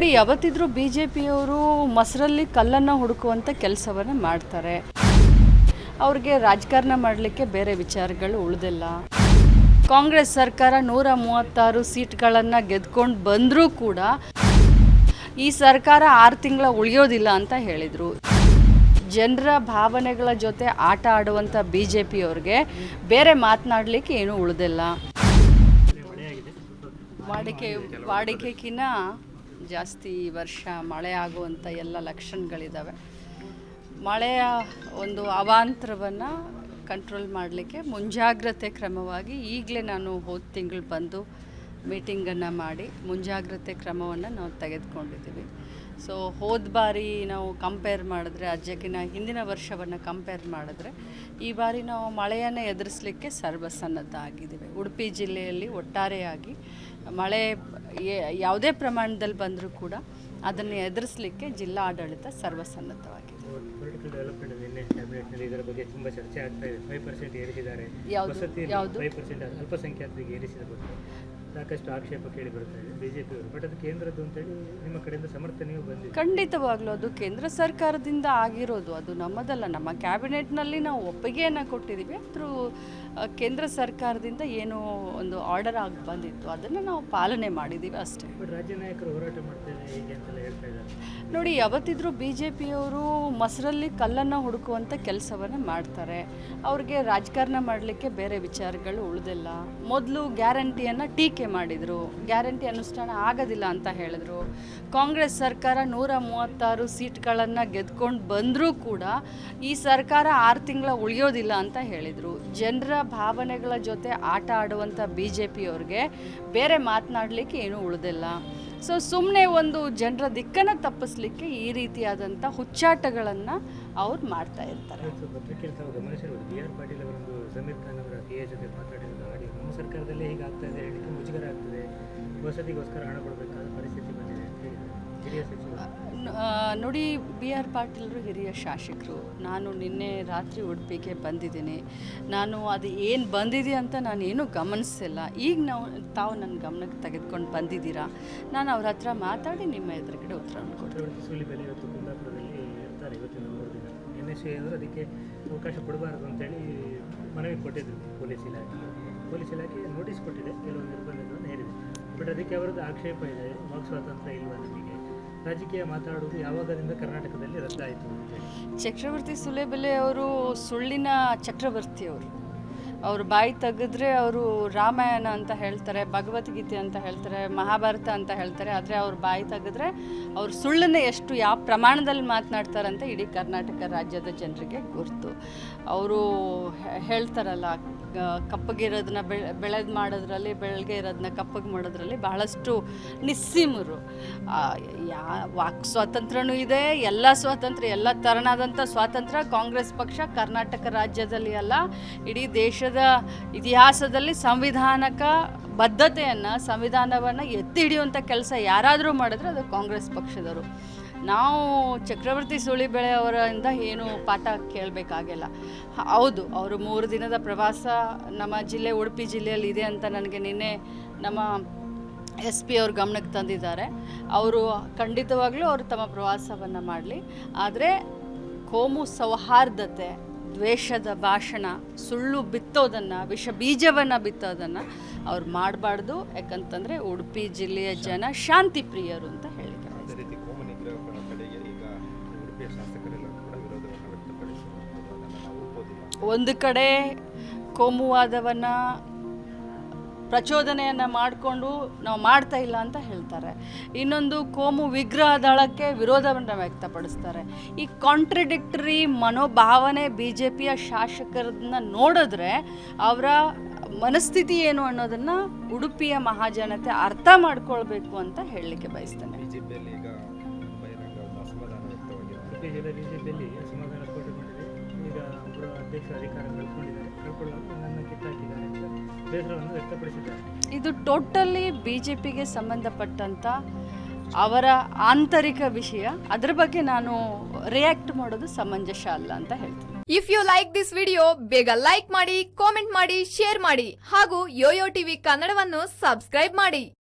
ನೋಡಿ ಯಾವತ್ತಿದ್ರೂ B J ಪಿಯವರು ಮೊಸರಲ್ಲಿ ಕಲ್ಲನ್ನು ಹುಡುಕುವಂಥ ಕೆಲಸವನ್ನು ಮಾಡ್ತಾರೆ. ಅವ್ರಿಗೆ ರಾಜಕಾರಣ ಮಾಡಲಿಕ್ಕೆ ಬೇರೆ ವಿಚಾರಗಳು ಉಳಿದಿಲ್ಲ. ಕಾಂಗ್ರೆಸ್ ಸರ್ಕಾರ ನೂರ ಮೂವತ್ತಾರು ಸೀಟ್ಗಳನ್ನು ಗೆದ್ಕೊಂಡು ಬಂದರೂ ಕೂಡ ಈ ಸರ್ಕಾರ ಆರು ತಿಂಗಳ ಉಳಿಯೋದಿಲ್ಲ ಅಂತ ಹೇಳಿದರು. ಜನರ ಭಾವನೆಗಳ ಜೊತೆ ಆಟ ಆಡುವಂಥ ಬಿ ಜೆ ಪಿಯವ್ರಿಗೆ ಬೇರೆ ಮಾತನಾಡಲಿಕ್ಕೆ ಏನೂ ಉಳಿದಿಲ್ಲ. ವಾಡಿಕೆ ವಾಡಿಕೆಗಿನ್ನ ಜಾಸ್ತಿ ವರ್ಷ ಮಳೆ ಆಗುವಂಥ ಎಲ್ಲ ಲಕ್ಷಣಗಳಿದ್ದಾವೆ ಮಳೆಯ ಒಂದು ಅವಾಂತರವನ್ನು ಕಂಟ್ರೋಲ್ ಮಾಡಲಿಕ್ಕೆ ಮುಂಜಾಗ್ರತೆ ಕ್ರಮವಾಗಿ ಈಗಲೇ ನಾನು ಹೋದ ತಿಂಗಳು ಬಂದು ಮೀಟಿಂಗನ್ನು ಮಾಡಿ ಮುಂಜಾಗ್ರತೆ ಕ್ರಮವನ್ನು ನಾವು ತೆಗೆದುಕೊಂಡಿದ್ದೀವಿ. ಸೊ ಹೋದ ಬಾರಿ ನಾವು ಕಂಪೇರ್ ಮಾಡಿದ್ರೆ ಅಜ್ಜಕ್ಕಿನ ಹಿಂದಿನ ವರ್ಷವನ್ನು ಕಂಪೇರ್ ಮಾಡಿದ್ರೆ, ಈ ಬಾರಿ ನಾವು ಮಳೆಯನ್ನು ಎದುರಿಸಲಿಕ್ಕೆ ಸರ್ವಸನ್ನದ್ಧ ಆಗಿದ್ದೀವಿ ಉಡುಪಿ ಜಿಲ್ಲೆಯಲ್ಲಿ ಒಟ್ಟಾರೆಯಾಗಿ ಮಳೆ ಯಾವುದೇ ಪ್ರಮಾಣದಲ್ಲಿ ಬಂದರೂ ಕೂಡ ಅದನ್ನು ಎದುರಿಸಲಿಕ್ಕೆ ಜಿಲ್ಲಾ ಆಡಳಿತ ಸರ್ವಸನ್ನದ್ಧವಾಗಿದೆ ಪೊಲಿಟಿಕಲ್ ಡೆವಲಪ್ಮೆಂಟ್ ನಿನ್ನೆ ಕ್ಯಾಬಿನೆಟ್ನಲ್ಲಿ ಇದರ ಬಗ್ಗೆ ತುಂಬ ಚರ್ಚೆ ಆಗ್ತಾ ಇದೆ ಫೈವ್ ಪರ್ಸೆಂಟ್ ಏರಿಸಿದ್ದಾರೆ ಯಾವುದು? ಯಾವುದು? ಅಲ್ಪಸಂಖ್ಯಾತರಿಗೆ ಏರಿಸಿದ ಬಗ್ಗೆ ಸಾಕಷ್ಟು ಆಕ್ಷೇಪ ಕೇಳಿ ಬರುತ್ತೆ ಇದೆ ಬಿಜೆಪಿ ಅವರು ಬಟ್ ಅದು ಕೇಂದ್ರದ್ದು ಅಂತೇಳಿ ನಿಮ್ಮ ಕಡೆಯಿಂದ ಸಮರ್ಥನೆಯೂ ಬಂದಿದೆ. ಖಂಡಿತವಾಗ್ಲೂ ಅದು ಕೇಂದ್ರ ಸರ್ಕಾರದಿಂದ ಆಗಿರೋದು. ಅದು ನಮ್ಮದಲ್ಲ. ನಮ್ಮ ಕ್ಯಾಬಿನೆಟ್ನಲ್ಲಿ ನಾವು ಒಪ್ಪಿಗೆಯನ್ನು ಕೊಟ್ಟಿದ್ದೀವಿ. ಥ್ರೂ ಕೇಂದ್ರ ಸರ್ಕಾರದಿಂದ ಏನೋ ಒಂದು ಆರ್ಡರ್ ಆಗಿ ಬಂದಿತ್ತು. ಅದನ್ನು ನಾವು ಪಾಲನೆ ಮಾಡಿದ್ದೀವಿ ಅಷ್ಟೇ. ಬಟ್ ರಾಜ್ಯ ನಾಯಕರು ಹೋರಾಟ ಮಾಡ್ತೇವೆ ಹೀಗೆ ಅಂತ ನೋಡಿ, ಯಾವತ್ತಿದ್ರೂ ಬಿ ಜೆ ಪಿಯವರು ಮೊಸರಲ್ಲಿ ಕಲ್ಲನ್ನು ಹುಡುಕುವಂಥ ಕೆಲಸವನ್ನು ಮಾಡ್ತಾರೆ. ಅವ್ರಿಗೆ ರಾಜಕಾರಣ ಮಾಡಲಿಕ್ಕೆ ಬೇರೆ ವಿಚಾರಗಳು ಉಳಿದಿಲ್ಲ. ಮೊದಲು ಗ್ಯಾರಂಟಿಯನ್ನು ಟೀಕೆ ಮಾಡಿದರು. ಗ್ಯಾರಂಟಿ ಅನುಷ್ಠಾನ ಆಗೋದಿಲ್ಲ ಅಂತ ಹೇಳಿದ್ರು. ಕಾಂಗ್ರೆಸ್ ಸರ್ಕಾರ ನೂರ ಮೂವತ್ತಾರು ಸೀಟ್ಗಳನ್ನು ಗೆದ್ಕೊಂಡು ಬಂದರೂ ಕೂಡ ಈ ಸರ್ಕಾರ ಆರು ತಿಂಗಳ ಉಳಿಯೋದಿಲ್ಲ ಅಂತ ಹೇಳಿದರು. ಜನರ ಭಾವನೆಗಳ ಜೊತೆ ಆಟ ಆಡುವಂಥ ಬಿ ಜೆ ಪಿಯವ್ರಿಗೆ ಬೇರೆ ಮಾತನಾಡಲಿಕ್ಕೆ ಏನೂ ಉಳಿದಿಲ್ಲ. ಸೊ ಸುಮ್ಮನೆ ಒಂದು ಜನರ ದಿಕ್ಕನ್ನು ತಪ್ಪಿಸ್ಲಿಕ್ಕೆ ಈ ರೀತಿಯಾದಂಥ ಹುಚ್ಚಾಟಗಳನ್ನು ಅವ್ರು ಮಾಡ್ತಾ ಇರ್ತಾರೆ. ಸರ್ಕಾರದಲ್ಲೇ ಹೀಗೆ ಆಗ್ತಾ ಇದೆ ಮುಜುಗರ ಆಗ್ತದೆ. ವಸತಿಗೋಸ್ಕರ ಹಣ ಕೊಡಬೇಕಾದ ಪರಿಸ್ಥಿತಿ ಬಂದಿದೆ ನೋಡಿ ಬಿ ಆರ್ ಪಾಟೀಲ್ರು ಹಿರಿಯ ಶಾಸಕರು. ನಾನು ನಿನ್ನೆ ರಾತ್ರಿ ಉಡುಪಿಗೆ ಬಂದಿದ್ದೀನಿ. ನಾನು ಅದು ಏನು ಬಂದಿದೆ ಅಂತ ನಾನು ಏನೂ ಗಮನಿಸಿಲ್ಲ ಈಗ ನಾವು ತಾವು ನನ್ನ ಗಮನಕ್ಕೆ ತೆಗೆದುಕೊಂಡು ಬಂದಿದ್ದೀರಾ? ನಾನು ಅವ್ರ ಹತ್ರ ಮಾತಾಡಿ ನಿಮ್ಮ ಎದುರುಗಡೆ ಉತ್ತರ ಕೊಡ್ತೀನಿ. ಅದಕ್ಕೆ ಅವಕಾಶ ಕೊಡಬಾರದು ಅಂತೇಳಿ ಮನವಿ ಕೊಟ್ಟಿದ್ರು ಪೊಲೀಸ್ ಇಲಾಖೆ. ಪೊಲೀಸ್ ಇಲಾಖೆ ನೋಟಿಸ್ ಕೊಟ್ಟಿದೆ. ಕೆಲವು ನಿರ್ಬಂಧಗಳನ್ನು ಹೇರಿದೆ. ಬಟ್ ಅದಕ್ಕೆ ಅವರದ್ದು ಆಕ್ಷೇಪ ಇದೆ. ವಾಕ್ ಸ್ವಾತಂತ್ರ್ಯ ಇಲ್ವಾ ನಮಗೆ? ರಾಜಕೀಯ ಮಾತಾಡುವುದು ಯಾವಾಗದಿಂದ ಕರ್ನಾಟಕದಲ್ಲಿ ರದ್ದಾಯಿತು ಚಕ್ರವರ್ತಿ ಸುಲೇಬೆಲೆ ಅವರು ಸುಳ್ಳಿನ ಚಕ್ರವರ್ತಿ ಅವರು ಬಾಯಿ ತೆಗೆದ್ರೆ ಅವರು ರಾಮಾಯಣ ಅಂತ ಹೇಳ್ತಾರೆ, ಭಗವದ್ಗೀತೆ ಅಂತ ಹೇಳ್ತಾರೆ, ಮಹಾಭಾರತ ಅಂತ ಹೇಳ್ತಾರೆ, ಆದರೆ ಅವ್ರ ಬಾಯಿ ತೆಗೆದ್ರೆ ಅವ್ರು ಸುಳ್ಳನ್ನ ಎಷ್ಟು ಯಾವ ಪ್ರಮಾಣದಲ್ಲಿ ಮಾತನಾಡ್ತಾರಂತ ಇಡೀ ಕರ್ನಾಟಕ ರಾಜ್ಯದ ಜನರಿಗೆ ಗುರ್ತು. ಅವರು ಹೇಳ್ತಾರಲ್ಲ ಕಪ್ಪಗಿರೋದನ್ನ ಬೆಳೆ, ಬೆಳೆದು ಮಾಡೋದ್ರಲ್ಲಿ ಬೆಳಗ್ಗೆ ಇರೋದನ್ನ ಕಪ್ಪಗೆ ಮಾಡೋದ್ರಲ್ಲಿ ಬಹಳಷ್ಟು ನಿಸ್ಸೀಮರು. ಯಾ, ವಾಕ್ ಸ್ವಾತಂತ್ರ್ಯನೂ ಇದೆ, ಎಲ್ಲ ಸ್ವಾತಂತ್ರ್ಯ, ಎಲ್ಲ ಥರನಾದಂಥ ಸ್ವಾತಂತ್ರ್ಯ ಕಾಂಗ್ರೆಸ್ ಪಕ್ಷ ಕರ್ನಾಟಕ ರಾಜ್ಯದಲ್ಲಿ ಅಲ್ಲ, ಇಡೀ ದೇಶದ ಇತಿಹಾಸದಲ್ಲಿ ಸಂವಿಧಾನಕ ಬದ್ಧತೆಯನ್ನು, ಸಂವಿಧಾನವನ್ನು ಎತ್ತಿ ಹಿಡಿಯುವಂಥ ಕೆಲಸ ಯಾರಾದರೂ ಮಾಡಿದ್ರೆ ಅದು ಕಾಂಗ್ರೆಸ್ ಪಕ್ಷದವರು. ನಾವು ಚಕ್ರವರ್ತಿ ಸುಳಿಬೆಳೆ ಅವರಿಂದ ಏನು ಪಾಠ ಕೇಳಬೇಕಾಗಿಲ್ಲ. ಹೌದು, ಅವರು ಮೂರು ದಿನದ ಪ್ರವಾಸ ನಮ್ಮ ಜಿಲ್ಲೆ, ಉಡುಪಿ ಜಿಲ್ಲೆಯಲ್ಲಿ ಇದೆ ಅಂತ ನನಗೆ ನಿನ್ನೆ ನಮ್ಮ ಎಸ್ ಪಿ ಅವ್ರ ಗಮನಕ್ಕೆ ತಂದಿದ್ದಾರೆ. ಅವರು ಖಂಡಿತವಾಗಲೂ ಅವರು ತಮ್ಮ ಪ್ರವಾಸವನ್ನು ಮಾಡಲಿ. ಆದರೆ ಕೋಮು ಸೌಹಾರ್ದತೆ ದ್ವೇಷದ ಭಾಷಣ ಸುಳ್ಳು ಬಿತ್ತೋದನ್ನು ವಿಷ ಬೀಜವನ್ನು ಬಿತ್ತೋದನ್ನು ಅವ್ರು ಮಾಡಬಾರ್ದು. ಯಾಕಂತಂದರೆ ಉಡುಪಿ ಜಿಲ್ಲೆಯ ಜನ ಶಾಂತಿ ಪ್ರಿಯರು ಅಂತ ಹೇಳಿದ್ದಾರೆ. ಒಂದು ಕಡೆ ಕೋಮುವಾದವನ್ನು ಪ್ರಚೋದನೆಯನ್ನು ಮಾಡಿಕೊಂಡು ನಾವು ಮಾಡ್ತಾ ಇಲ್ಲ ಅಂತ ಹೇಳ್ತಾರೆ. ಇನ್ನೊಂದು ಕೋಮು ವಿಗ್ರಹ ದಳಕ್ಕೆ ವಿರೋಧವನ್ನು ವ್ಯಕ್ತಪಡಿಸ್ತಾರೆ. ಈ ಕಾಂಟ್ರಡಿಕ್ಟರಿ ಮನೋಭಾವನೆ ಬಿ ಜೆ ಪಿಯ ಶಾಸಕರನ್ನ ನೋಡಿದ್ರೆ ಅವರ ಮನಸ್ಥಿತಿ ಏನು ಅನ್ನೋದನ್ನು ಉಡುಪಿಯ ಮಹಾಜನತೆ ಅರ್ಥ ಮಾಡ್ಕೊಳ್ಬೇಕು ಅಂತ ಹೇಳಲಿಕ್ಕೆ ಬಯಸ್ತೇನೆ. ಈಗ ಅಧ್ಯಕ್ಷ ಅಧಿಕಾರ ಕಳ್ಕೊಂಡಿದ್ದಾರೆ. ಕಳ್ಕೊಳ್ಳೋದು ನನ್ನ ಕಿತ್ತಾಕಿದ್ದಾರೆ. ಬೇಸರವನ್ನು ವ್ಯಕ್ತಪಡಿಸಿದ್ದಾರೆ. ಇದು ಟೋಟಲಿ ಬಿ ಜೆ ಪಿಗೆ ಸಂಬಂಧಪಟ್ಟಂಥ ಅವರ ಆಂತರಿಕ ವಿಷಯ. ಅದರ ಬಗ್ಗೆ ನಾನು ರಿಯಾಕ್ಟ್ ಮಾಡೋದು ಸಮಂಜಸ ಅಲ್ಲ ಅಂತ ಹೇಳ್ತೀನಿ. If you like this video ಬೇಗ ಲೈಕ್ ಮಾಡಿ ಕಾಮೆಂಟ್ ಮಾಡಿ ಶೇರ್ ಮಾಡಿ ಹಾಗೂ ಯೋಯೋ ಟಿವಿ ಕನ್ನಡವನ್ನು ಸಬ್ಸ್ಕ್ರೈಬ್ ಮಾಡಿ.